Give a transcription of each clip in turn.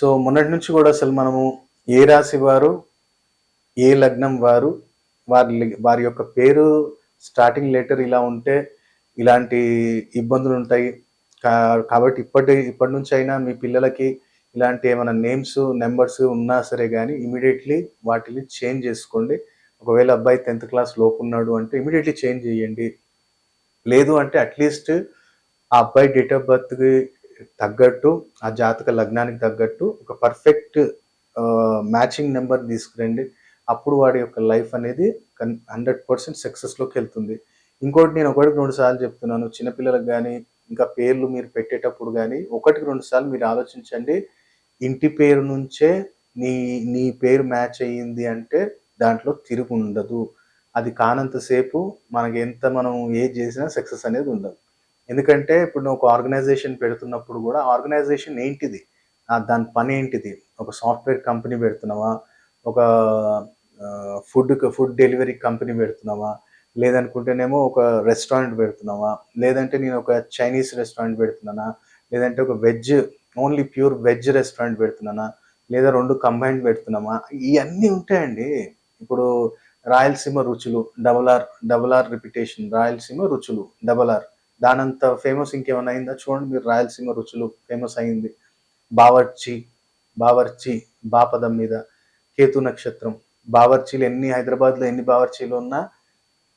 So మొన్నటి నుంచి కూడా అసలు మనము ఏ రాశి వారు ఏ లగ్నం వారు వారి వారి యొక్క పేరు స్టార్టింగ్ లెటర్ ఇలా ఉంటే ఇలాంటి ఇబ్బందులు ఉంటాయి. కా- కాబట్టి ఇప్పటి ఇప్పటి నుంచి అయినా మీ పిల్లలకి ఇలాంటి ఏమైనా నేమ్స్ నెంబర్స్ ఉన్నా సరే కానీ ఇమీడియట్లీ వాటిని చేంజ్ చేసుకోండి. ఒకవేళ అబ్బాయి టెన్త్ క్లాస్ లోపు ఉన్నాడు అంటే ఇమీడియట్లీ చేంజ్ చేయండి. లేదు అంటే అట్లీస్ట్ ఆ అబ్బాయి డేట్ ఆఫ్ బర్త్కి తగ్గట్టు ఆ జాతక లగ్నానికి తగ్గట్టు ఒక పర్ఫెక్ట్ మ్యాచింగ్ నెంబర్ తీసుకురండి. అప్పుడు వాడి యొక్క లైఫ్ అనేది హండ్రెడ్ పర్సెంట్ సక్సెస్లోకి వెళ్తుంది. ఇంకోటి నేను ఒకటికి రెండు సార్లు చెప్తున్నాను. చిన్నపిల్లలకు కానీ ఇంకా పేర్లు మీరు పెట్టేటప్పుడు కానీ ఒకటికి రెండు సార్లు మీరు ఆలోచించండి. ఇంటి పేరు నుంచే నీ నీ పేరు మ్యాచ్ అయ్యింది అంటే దాంట్లో తిరుగు ఉండదు అది కానంతసేపు మనకి ఎంత మనం ఏ చేసినా సక్సెస్ అనేది ఉండదు. ఎందుకంటే ఇప్పుడు నువ్వు ఒక ఆర్గనైజేషన్ పెడుతున్నప్పుడు కూడా ఆర్గనైజేషన్ ఏంటిది? దాని పని ఏంటిది? ఒక సాఫ్ట్వేర్ కంపెనీ పెడుతున్నావా? ఒక ఫుడ్ ఫుడ్ డెలివరీ కంపెనీ పెడుతున్నావా? లేదనుకుంటేనేమో ఒక రెస్టారెంట్ పెడుతున్నావా? లేదంటే నేను ఒక చైనీస్ రెస్టారెంట్ పెడుతున్నానా? లేదంటే ఒక veg only pure veg restaurant పెడుతున్నానా? లేదా రెండు కంబైన్డ్ పెడుతున్నామా? ఇవన్నీ ఉంటాయండి. ఇప్పుడు రాయలసీమ రుచులు double R double R repetition Rayalaseema రుచులు డబల్ ఆర్. దానంత ఫేమస్ ఇంకేమైనా అయిందా? చూడండి మీరు రాయలసీమ రుచులు ఫేమస్ అయింది. బావర్చి బావర్చి బాపదం మీద కేతు నక్షత్రం. బావర్చీలు ఎన్ని హైదరాబాద్లో ఎన్ని బావర్చీలు ఉన్నా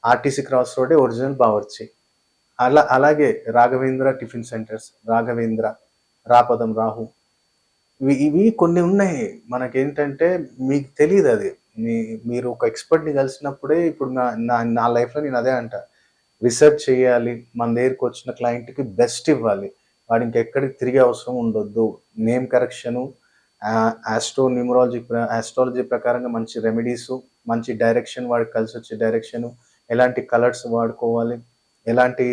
ఆర్టీసీ క్రాస్ రోడే ఒరిజినల్ బావర్చి. అలా అలాగే రాఘవేంద్ర టిఫిన్ సెంటర్స్ రాఘవేంద్ర రాపదం రాహు. ఇవి ఇవి కొన్ని ఉన్నాయి. మనకేంటంటే మీకు తెలియదు అది మీ మీరు ఒక ఎక్స్పర్ట్ని కలిసినప్పుడే ఇప్పుడు నా నా నా లైఫ్లో నేను అదే అంట. రీసెర్చ్ చేయాలి మన దగ్గరికి వచ్చిన క్లయింట్కి బెస్ట్ ఇవ్వాలి. వాడు ఇంకెక్కడికి తిరిగే అవసరం ఉండొద్దు. Name correction astro numerology astrology ప్రకారంగా మంచి రెమెడీస్ మంచి డైరెక్షన్ వాడికి కలిసి వచ్చే డైరెక్షను ఎలాంటి కలర్స్ వాడుకోవాలి ఎలాంటి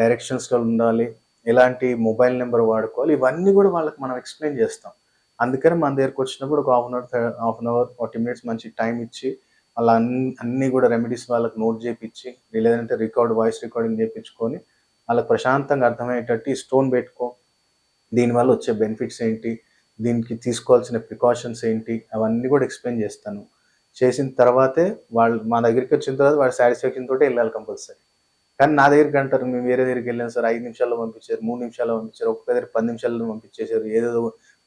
డైరెక్షన్స్లో ఉండాలి ఎలాంటి మొబైల్ నెంబర్ వాడుకోవాలి ఇవన్నీ కూడా వాళ్ళకి మనం ఎక్స్ప్లెయిన్ చేస్తాం. అందుకని మన దగ్గరకు వచ్చినప్పుడు ఒక half an hour half an hour forty minutes మంచి టైం ఇచ్చి అలా అన్ని అన్నీ కూడా రెమెడీస్ వాళ్ళకి నోట్ చేయించి లేదంటే రికార్డ్ వాయిస్ రికార్డింగ్ చేయించుకొని వాళ్ళకి ప్రశాంతంగా అర్థమయ్యేటట్టు ఈ స్టోన్ పెట్టుకో. దీనివల్ల వచ్చే బెనిఫిట్స్ ఏంటి? దీనికి తీసుకోవాల్సిన ప్రికాషన్స్ ఏంటి? అవన్నీ కూడా ఎక్స్ప్లెయిన్ చేస్తాను. చేసిన తర్వాతే వాళ్ళు మా దగ్గరికి వచ్చిన తర్వాత వాళ్ళ సాటిస్ఫాక్షన్ తోటే వెళ్ళాలి కంపల్సరీ కానీ నా దగ్గరికి అంటారు మేము వేరే దగ్గరికి వెళ్ళాం సార్ ఐదు నిమిషాల్లో పంపించారు మూడు నిమిషాల్లో పంపించారు ఒక్క దగ్గర పది నిమిషాల్లో పంపించేశారు ఏదేదో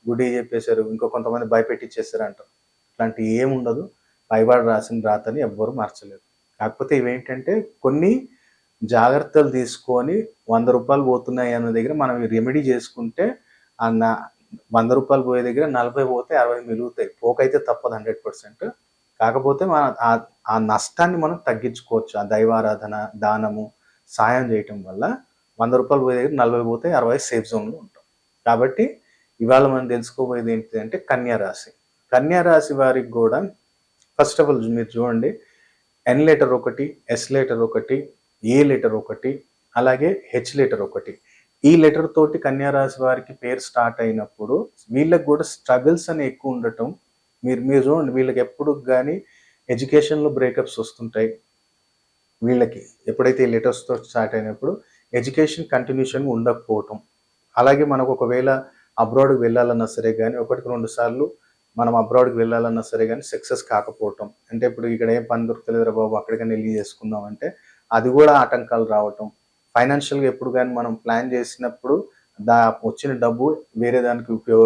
గుడి చెప్పేశారు ఇంకో కొంతమంది భయపెట్టిచ్చేసారు అంటారు. అట్లాంటి ఏముండదు పైవాడు రాసిన రాతని ఎవ్వరు మార్చలేరు. కాకపోతే ఇవేంటంటే కొన్ని జాగ్రత్తలు తీసుకొని వంద రూపాయలు పోతున్నాయి అన్న దగ్గర మనం రెమెడీ చేసుకుంటే ఆ నా వంద రూపాయలు పోయే దగ్గర నలభై పోతే అరవై మిగులుతాయి. పోకైతే తప్పదు హండ్రెడ్ పర్సెంట్. కాకపోతే మన ఆ- ఆ నష్టాన్ని మనం తగ్గించుకోవచ్చు. ఆ దైవారాధన దానము సాయం చేయటం వల్ల వంద రూపాయలు పోయే దగ్గర నలభై పోతే అరవై సేఫ్ జోన్లో ఉంటాం. కాబట్టి ఇవాళ మనం తెలుసుకోబోయేది ఏంటి అంటే కన్యా రాశి కన్యా రాశి వారికి కూడా ఫస్ట్ ఆఫ్ ఆల్ మీరు చూడండి ఎన్ లెటర్ ఒకటి ఎస్ లెటర్ ఒకటి ఏ లెటర్ ఒకటి అలాగే హెచ్ లెటర్ ఒకటి. ఈ లెటర్ తోటి కన్యారాశి వారికి పేరు స్టార్ట్ అయినప్పుడు వీళ్ళకి కూడా స్ట్రగుల్స్ అని ఎక్కువ ఉండటం మీరు మీరు చూడండి వీళ్ళకి ఎప్పుడు కానీ ఎడ్యుకేషన్లో బ్రేకప్స్ వస్తుంటాయి. వీళ్ళకి ఎప్పుడైతే ఈ లెటర్స్తో స్టార్ట్ అయినప్పుడు ఎడ్యుకేషన్ కంటిన్యూషన్ ఉండకపోవటం. అలాగే మనకు ఒకవేళ అబ్రాడ్కి వెళ్ళాలన్నా సరే కానీ ఒకటికి రెండు సార్లు మనం అబ్రాడ్కి వెళ్ళాలన్నా సరే కానీ సక్సెస్ కాకపోవటం. అంటే ఇప్పుడు ఇక్కడ ఏం పని దొరకలేదురా బాబు అక్కడికైనా వెళ్ళి చేసుకుందాం అంటే అది కూడా ఆటంకాలు రావటం. ఫైనాన్షియల్గా ఎప్పుడు కానీ మనం ప్లాన్ చేసినప్పుడు దా వచ్చిన డబ్బు వేరే దానికి ఉపయోగ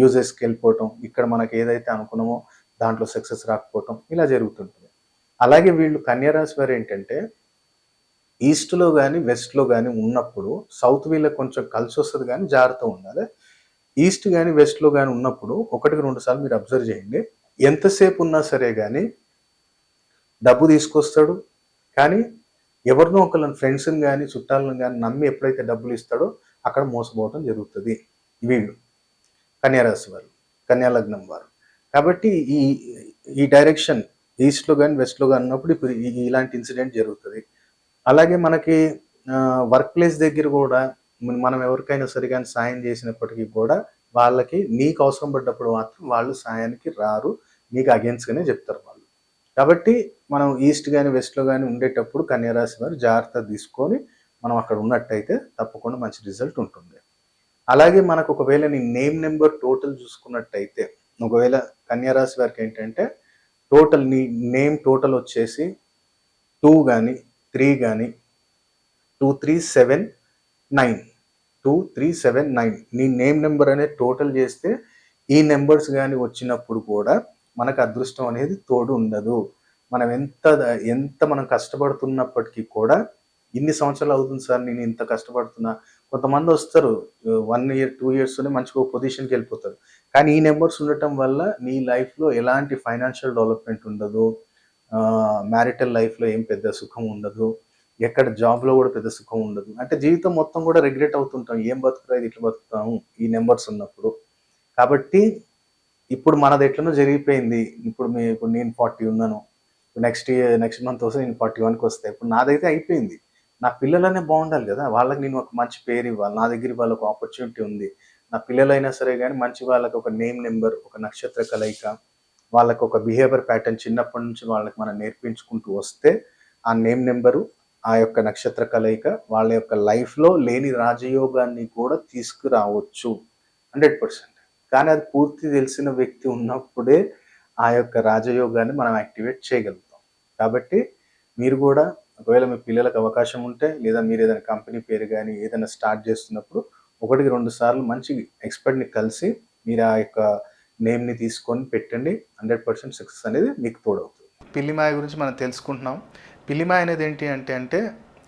యూజెస్కి వెళ్ళిపోవటం. ఇక్కడ మనకి ఏదైతే అనుకున్నామో దాంట్లో సక్సెస్ రాకపోవటం ఇలా జరుగుతుంటుంది. అలాగే వీళ్ళు కన్యారాశి వారు ఏంటంటే ఈస్ట్లో కానీ వెస్ట్లో కానీ ఉన్నప్పుడు సౌత్ వీళ్ళకి కొంచెం కలిసి వస్తుంది కానీ జాగ్రత్త ఉండాలి. ఈస్ట్ కానీ వెస్ట్లో కానీ ఉన్నప్పుడు ఒకటికి రెండు సార్లు మీరు అబ్జర్వ్ చేయండి. ఎంతసేపు ఉన్నా సరే కానీ డబ్బు తీసుకొస్తాడు. కానీ ఎవరినో ఒకళ్ళని ఫ్రెండ్స్ని కానీ చుట్టాలను కానీ నమ్మి ఎప్పుడైతే డబ్బులు ఇస్తాడో అక్కడ మోసపోవటం జరుగుతుంది. వీళ్ళు. కన్యారాశి వారు కన్యాలగ్నం వారు. కాబట్టి ఈ ఈ డైరెక్షన్ ఈస్ట్లో కానీ వెస్ట్లో కానీ ఉన్నప్పుడు ఇప్పుడు ఇలాంటి ఇన్సిడెంట్ జరుగుతుంది. అలాగే మనకి వర్క్ ప్లేస్ దగ్గర కూడా మనం ఎవరికైనా సరే కానీ సాయం చేసినప్పటికీ కూడా వాళ్ళకి నీకు అవసరం పడ్డప్పుడు మాత్రం వాళ్ళు సాయానికి రారు. నీకు అగేన్స్ట్గానే చెప్తారు వాళ్ళు. కాబట్టి మనం ఈస్ట్ కానీ వెస్ట్లో కానీ ఉండేటప్పుడు కన్యారాశి వారు జాగ్రత్త తీసుకొని మనం అక్కడ ఉన్నట్టయితే తప్పకుండా మంచి రిజల్ట్ ఉంటుంది. అలాగే మనకు ఒకవేళ నీ నేమ్ నెంబర్ టోటల్ చూసుకున్నట్టయితే ఒకవేళ కన్యారాశి వారికి ఏంటంటే టోటల్ నీ నేమ్ టోటల్ వచ్చేసి టూ కానీ త్రీ కానీ two three seven nine two three seven nine నీ నేమ్ నెంబర్ అనేది టోటల్ చేస్తే ఈ నెంబర్స్ కానీ వచ్చినప్పుడు కూడా మనకు అదృష్టం అనేది తోడు ఉండదు. మనం ఎంత ఎంత మనం కష్టపడుతున్నప్పటికీ కూడా ఇన్ని సంవత్సరాలు అవుతుంది సార్ నేను ఇంత కష్టపడుతున్నా. కొంతమంది వస్తారు వన్ ఇయర్ టూ ఇయర్స్లోనే మంచిగా ఒక పొజిషన్కి వెళ్ళిపోతారు. కానీ ఈ నెంబర్స్ ఉండటం వల్ల నీ లైఫ్లో ఎలాంటి ఫైనాన్షియల్ డెవలప్మెంట్ ఉండదు. మ్యారిటల్ లైఫ్లో ఏం పెద్ద సుఖం ఉండదు. ఎక్కడ జాబ్లో కూడా పెద్ద సుఖం ఉండదు. అంటే జీవితం మొత్తం కూడా రిగ్రెట్ అవుతుంటాం. ఏం బతుకురా ఇది ఇట్లా బతుకుతాము ఈ నెంబర్స్ ఉన్నప్పుడు. కాబట్టి ఇప్పుడు మనది ఎట్లనో జరిగిపోయింది. ఇప్పుడు మీ ఇప్పుడు నేను ఫార్టీ ఉన్నాను. నెక్స్ట్ ఇయర్ నెక్స్ట్ మంత్ వస్తే నేను ఫార్టీ వన్కి వస్తాయి ఇప్పుడు నాదైతే అయిపోయింది. నా పిల్లలనే బాగుండాలి కదా. వాళ్ళకి నేను ఒక మంచి పేరు ఇవ్వాలి. నా దగ్గర వాళ్ళకి ఆపర్చునిటీ ఉంది. నా పిల్లలైనా సరే కానీ మంచి వాళ్ళకి ఒక నేమ్ నెంబర్ ఒక నక్షత్ర కలయిక వాళ్ళకి ఒక బిహేవియర్ ప్యాటర్న్ చిన్నప్పటి నుంచి వాళ్ళకి మనం నేర్పించుకుంటూ వస్తే ఆ నేమ్ నెంబరు ఆ యొక్క నక్షత్ర కలయిక వాళ్ళ యొక్క లైఫ్లో లేని రాజయోగాన్ని కూడా తీసుకురావచ్చు. హండ్రెడ్ పర్సెంట్ కానీ అది పూర్తి తెలిసిన వ్యక్తి ఉన్నప్పుడే ఆ యొక్క రాజయోగాన్ని మనం యాక్టివేట్ చేయగలుగుతాం. కాబట్టి మీరు కూడా ఒకవేళ మీ పిల్లలకు అవకాశం ఉంటే లేదా మీరు ఏదైనా కంపెనీ పేరు కానీ ఏదైనా స్టార్ట్ చేస్తున్నప్పుడు ఒకటికి రెండు సార్లు మంచి ఎక్స్పర్ట్ని కలిసి మీరు ఆ యొక్క నేమ్ని తీసుకొని పెట్టండి. హండ్రెడ్ పర్సెంట్ సక్సెస్ అనేది మీకు తోడవుతుంది. పిల్లిమాయ గురించి మనం తెలుసుకుంటున్నాం. పిలిమ అనేది ఏంటి అంటే అంటే